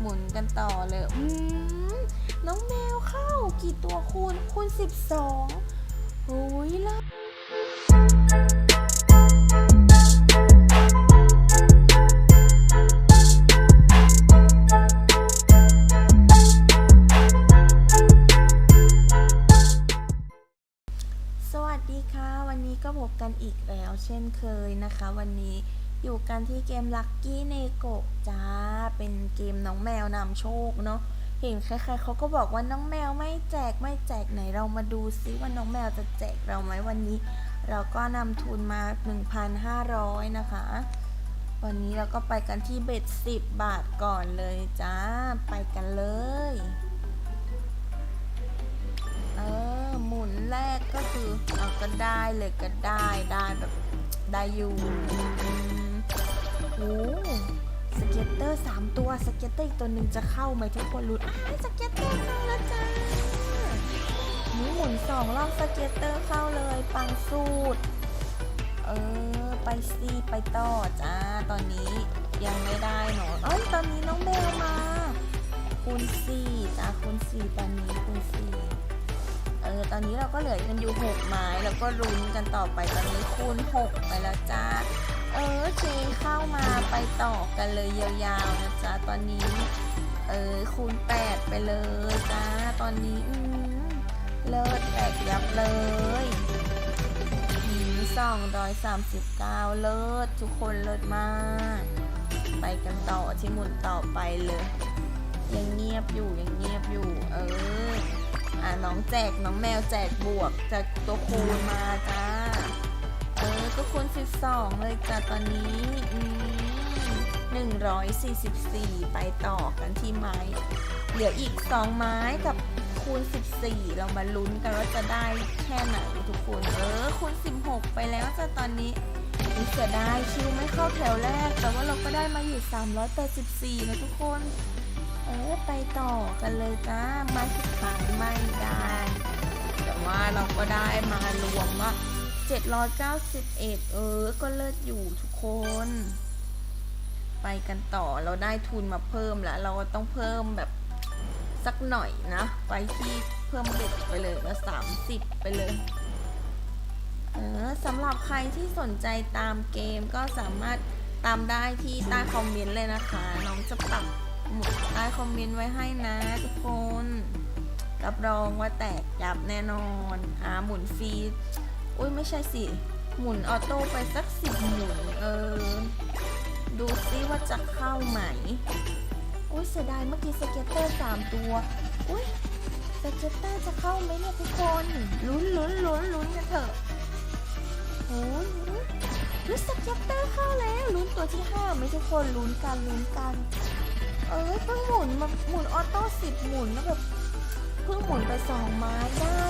หมุนกันต่อเลยอืมน้องแมวเข้ากี่ตัวคูณคูณสิบสองโอ้ยล่ะสวัสดีค่ะ วันนี้ก็พบกันอีกแล้ว เช่นเคยนะคะ วันนี้ อยู่กันที่เกม Lucky n e g o จ้า เป็นเกมน้องแมวนำโชคเนาะ เห็นใครๆเขาก็บอกว่าน้องแมวไม่แจกไม่แจกไหนเรามาดูซิว่าน้องแมวจะแจกเราไหมวันนี้ เราก็นำทุนมา 1,500 นะคะ วันนี้เราก็ไปกันที่เบ็ด10 บาทก่อนเลยจ้า ไปกันเลย เออ หมุนแรกก็คือ เอาก็ได้เลยก็ได้ได้แบบได้อยู่ โอ้สเก็ตเตอร์สามตัวสเก็ตเตอร์อีกตัวหนึ่งจะเข้าไหมทุกคนรู้นอ้าสเก็ตเตอร์เข้าแล้วจ้าหมุนสองรอบสเก็ตเตอร์เข้าเลย ปังสูตร เออ ไปซีไปต่อจ้า ตอนนี้ยังไม่ได้เนาะเอ้ยตอนนี้น้องเบลมา คูณสี่จ้าคูณสี่ตอนนี้คูณสี่เออ ตอนนี้เราก็เหลือกันอยู่หกไม้แล้วก็รุ้นกันต่อไปตอนนี้คูณหกไปแล้วจ้า เออเคเข้ามาไปต่อกันเลยยาวๆนะจ๊ะตอนนี้ เออคูณแปดไปเลยจ้าตอนนี้อืมเลิศแตกยับเลยหินสองร้อยสามสิบเก้าเลิศทุกคนเลิศมาก ไปกันต่อที่หมุนต่อไปเลย ยังเงียบอยู่ยังเงียบอยู่ เอออะน้องแจกน้องแมวแจกบวกจากตัวคูณมาจ้า ก็คูณ 12 เลยจ้ะตอนนี้อืม144 ไปต่อกันที่ไม้ เหลืออีก 2 ไม้กับคูณ 14 เรามาลุ้นกันว่าจะได้แค่ไหนทุกคนเออคูณ 16 ไปแล้วจ้ะตอนนี้เสียดายคิวไม่เข้าแถวแรก แต่ว่าเราก็ได้มาอยู่ 384 นะทุกคน เออไปต่อกันเลยจ้าไม้สุดท้ายไม่ได้ แต่ว่าเราก็ได้มารวมว่า 791 เออ ก็เลิศอยู่ทุกคน ไปกันต่อเราได้ทุนมาเพิ่มแล้ว เราก็ต้องเพิ่มแบบสักหน่อยนะ ไปที่เพิ่มเบ็ดไปเลยว่า30 ไปเลย เออสำหรับใครที่สนใจตามเกมก็สามารถตามได้ที่ใต้คอมเมนต์เลยนะคะ น้องจะปักหมุดใต้คอมเมนต์ไว้ให้นะทุกคน รับรองว่าแตกยับแน่นอน อ่าหมุนฟรี อุ้ยไม่ใช่สิ หมุนออโต้ไปสักสิบหมุนเออ ดูซิว่าจะเข้าไหม อุ้ยเสียดายเมื่อกี้สเก็ตเตอร์สามตัว อุ้ยสเก็ตเตอร์จะเข้าไหมเนี่ยทุกคน ลุ้นลุ้นลุ้นลุ้นกันเถอะโอ้ยลุ้นลุ้นสเก็ตเตอร์เข้าแล้วลุ้นตัวที่ห้าไหมทุกคนลุ้นกันลุ้นกันเออเพิ่งหมุนมาหมุนออโต้สิบหมุนแล้วแบบเพิ่งหมุนไปสองไม้ได้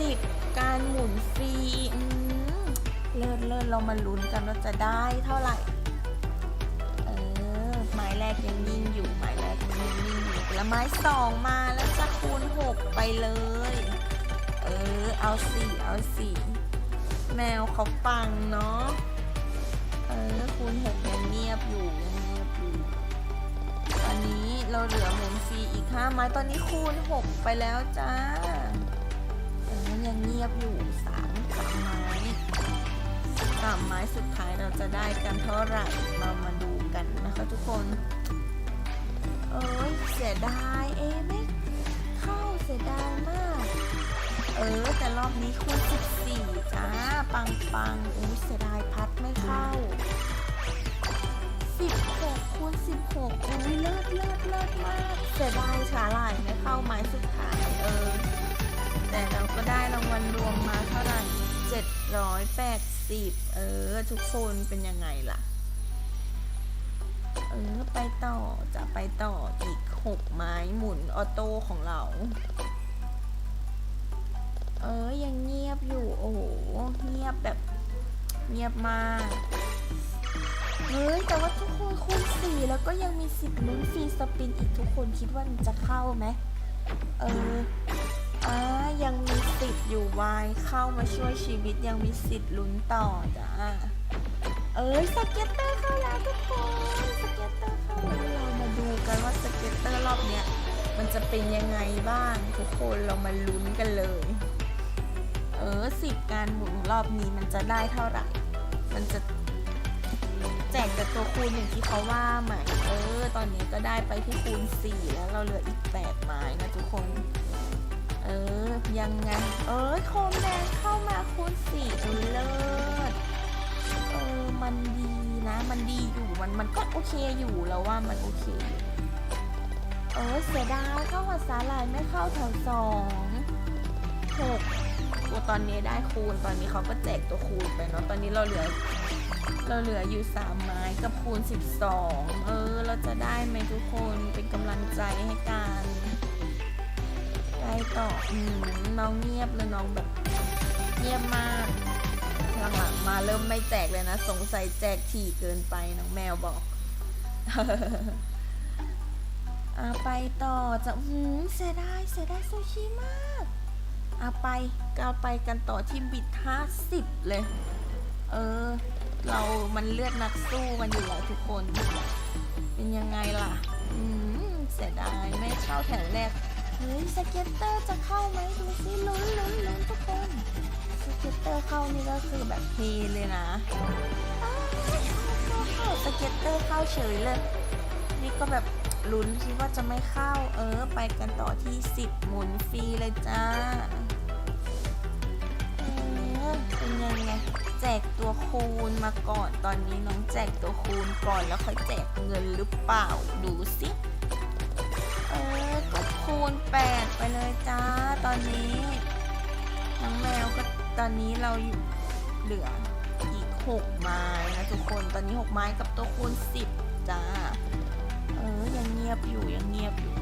10 การหมุนฟรีเลิศเลิศเรามาลุ้นกันว่าจะได้เท่าไหร่ เออ หมายแรกยังนิ่งอยู่ หมายแรกยังนิ่งอยู่แล้วไม้สองมาแล้วจะคูณหกไปเลย เออ เอาสี่เอาสี่แมวเขาปังเนาะ เออ คูณห6ยังเงียบอยู่เงียบอยู่อันนี้เราเหลือหมุนฟรีอีกห้าไม้ตอนนี้คูณหกไปแล้วจ้า ยังเงียบอยู่สามสามไม้สามไม้สุดท้ายเราจะได้กันเท่าไหร่เรามาดูกันนะคะทุกคน เอ้ยเสียดายเอะไม่เข้าเสียดายมาก เออ แต่รอบนี้คูณ14จ้า ปังปังอุ้ยเสียดายพัดไม่เข้า16คูณ16อุ้ยเลิศเลิศเลิศมาก เสียดายฉาหลายไม่เข้าไม้สุด ได้รางวัลรวมมาเท่าไหร่780 เออ ทุกคนเป็นยังไงล่ะ เออ ไปต่อ จะไปต่ออีก 6 ไม้หมุนออโต้ของเรา เออ ยังเงียบอยู่ โอ้โห เงียบแบบ เงียบมาก เฮ้ย แต่ว่าทุกคนคูณสี่แล้วก็ยังมีสิทธิ์ลุ้นฟรีสปินอีกทุกคนคิดว่ามันจะเข้าไหม เออ อ่ายังมีสิทธิ์อยู่วายเข้ามาช่วยชีวิตยังมีสิทธิ์ลุ้นต่อจ้าเอ้ยสเก็ตเตอร์เข้าแล้วทุกคนสเก็ตเตอร์เข้าแล้วจะเป็นยังไงบ้างทุกคนเรามาลุ้นกันเลย เออสิบการหมุนรอบนี้มันจะได้เท่าไหร่ มันจะแจกแต่ตัวคูณอย่างที่เขาว่าไหมเออ ตอนนี้ก็ได้ไปที่คูณ4แล้วเราเหลืออีก8ไม้นะทุกคน เออ ยังไง เออโคมแดงเข้ามาคูณ4เออเลิศเออ มันดีนะ มันดีอยู่ มัน มันก็โอเคอยู่แล้วว่ามันโอเค เออ เสียดายเข้าหัวสาลายไม่เข้าแถวสองหกตัวตอนนี้ได้คูณ ตอนนี้เขาก็แจกตัวคูณไปเนาะ ตอนนี้เราเหลือ เราเหลืออยู่สามไม้กับคูณ12เออ เราจะได้ไหมทุกคน เป็นกำลังใจให้กัน ไปต่ออืมน้องเงียบเลยน้องแบบเงียบมากหลังๆมาเริ่มไม่แจกเลยนะ สงสัยแจกถี่เกินไปน้องแมวบอกอาไปต่อจะหืมเสียดายเสียดายซูชิมากอาไปก็ไปกันต่อที่บิด50เลย เออ เรามันเลือดนักสู้กันอยู่แล้วทุกคน เป็นยังไงล่ะ อืมเสียดายไม่เข้าแถวแรก เฮ้ยสเก็ตเตอร์จะเข้าไหมดูสิลุ้นลุ้นลุ้นทุกคนสเก็ตเตอร์เข้านี่ก็คือแบบเฮเลยนะเข้าเข้าสเก็ตเตอร์เข้าเฉยเลย นี่ก็แบบลุ้นคิดว่าจะไม่เข้าเออ ไปกันต่อที่ 10 หมุนฟรีเลยจ้าเออเป็นยังไงแจกตัวคูณมาก่อนตอนนี้น้องแจกตัวคูณก่อนแล้วค่อยแจกเงินหรือเปล่าดูสิ คูณ 8 ไปเลยจ้า ตอนนี้น้องแมวก็ตอนนี้เราอยู่เหลืออีก 6 ไม้นะทุกคนตอนนี้ 6 ไม้กับตัวคูณ 10 จ้า เออ ยังเงียบอยู่ยังเงียบอยู่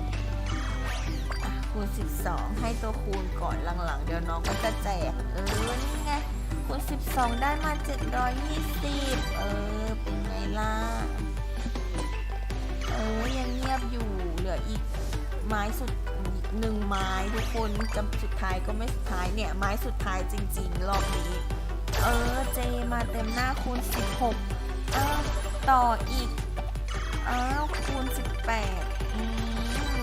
คูณ 12 ให้ตัวคูณก่อนหลังๆ เดี๋ยวน้องก็จะแจก เออ นี่ไง คูณ 12 ได้มา 720 เออ เป็นไงล่ะ เออ ยังเงียบอยู่ เหลืออีก ไม้สุดหนึ่งไม้ทุกคนจำสุดท้ายก็ไม่สุดท้ายเนี่ย ไม้สุดท้ายจริง ๆ รอบนี้ เออเจมาเต็มหน้าคูณ 16อ้าวต่ออีกอ้าวคูณ 18อืม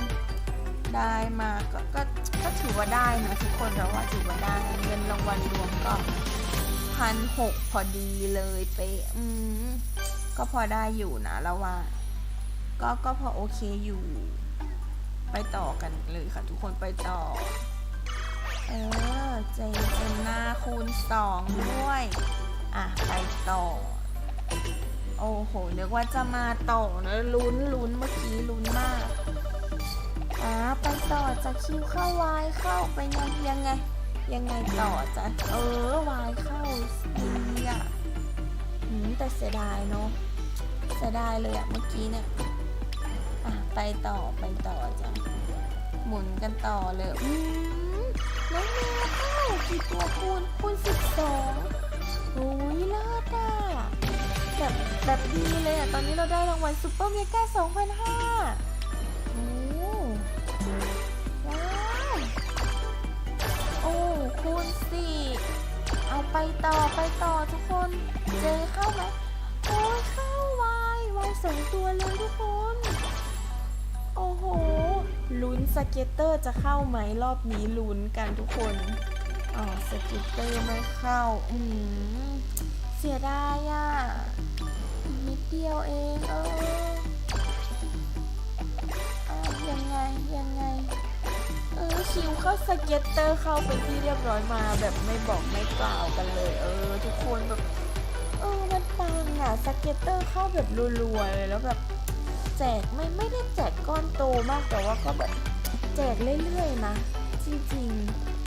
ได้มาก็ก็ก็ถือว่าได้นะทุกคนเราว่าถือว่าได้เงินรางวัลรวมก็พันหกพอดีเลยเป๊ะอืมก็พอได้อยู่นะเราว่า ก็ก็พอโอเคอยู่ ไปต่อกันเลยค่ะทุกคนไปต่อ เออ เจเป็นนาคูณสองด้วย อะ ไปต่อ โอ้โหนึกว่าจะมาต่อนะลุ้นลุ้นเมื่อกี้ลุ้นมากอ่าไปต่อจะคิวเข้าวายเข้าไปยังยังไง ยังไงต่อจะเออวายเข้าดีอะหืมแต่เสียดายเนาะเสียดายเลยอะเมื่อกี้เนี่ย อะไปต่อไปต่อจ้ะหมุนกันต่อเลยอืมน้องแมวเข้ากี่ตัวคูณคูณสิบสองโอ้ยเลิศอะแบบแบบดีเลยอะ ตอนนี้เราได้รางวัลซูเปอร์เมกา2,500โอ้ว้าวโอ้คูณสี่เอาไปต่อไปต่อทุกคน เจเข้าไหมโอ้ยเข้าวายวายสองตัวเลยทุกคน โอ้โห ลุ้นสเก็ตเตอร์จะเข้าไหมรอบนี้ลุ้นกันทุกคน อ๋อ สเก็ตเตอร์ไม่เข้า อืม เสียดายอะ นิดเดียวเองเออยังไง ยังไง เออคิวเข้าสเก็ตเตอร์เข้าเป็นที่เรียบร้อยมาแบบไม่บอกไม่กล่าวกันเลย เออ ทุกคนแบบ เออ มันปังอะ สเก็ตเตอร์เข้าแบบรัวๆเลยแล้วแบบ แจกไม่ไม่ได้แจกก้อนโตมากแต่ว่าก็แบบแจกเรื่อยๆนะ จริง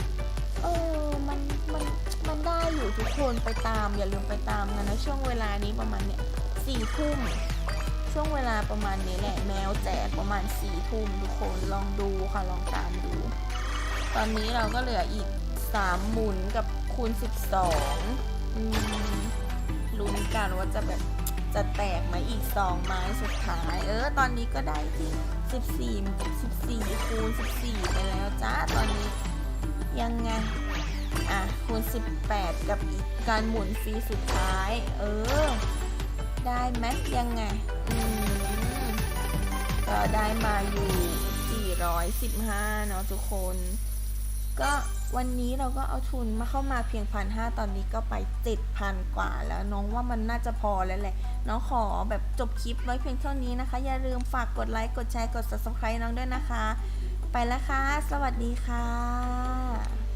ๆ เออมันมันมันได้อยู่ทุกคนไปตาม อย่าลืมไปตามกันนะ ช่วงเวลานี้ประมาณเนี่ยสี่ทุ่มช่วงเวลาประมาณนี้แหละแมวแจกประมาณสี่ทุ่มทุกคนลองดูค่ะลองตามดู ตอนนี้เราก็เหลืออีกสามหมุนกับคูณสิบสองลุ้นกันว่าจะแบบ จะแตกไหมอีกสองไม้สุดท้าย เออ ตอนนี้ก็ได้ที่สิบสี่สิบสี่คูณสิบสี่ไปแล้วจ้า ตอนนี้ยังไง อะ คูณ 18 กับอีกการหมุนฟรีสุดท้าย เออ ได้ไหมยังไง อืม ก็ได้มาอยู่715 เนาะทุกคน ก็วันนี้เราก็เอาทุนมาเข้ามาเพียงพันห้าตอนนี้ก็ไปเจ็ดพันกว่าแล้วน้องว่ามันน่าจะพอแล้วแหละ น้องขอแบบจบคลิปไว้เพียงเท่านี้นะคะ อย่าลืมฝากกดไลค์กดแชร์กด subscribe น้องด้วยนะคะ ไปแล้วค่ะ สวัสดีค่ะ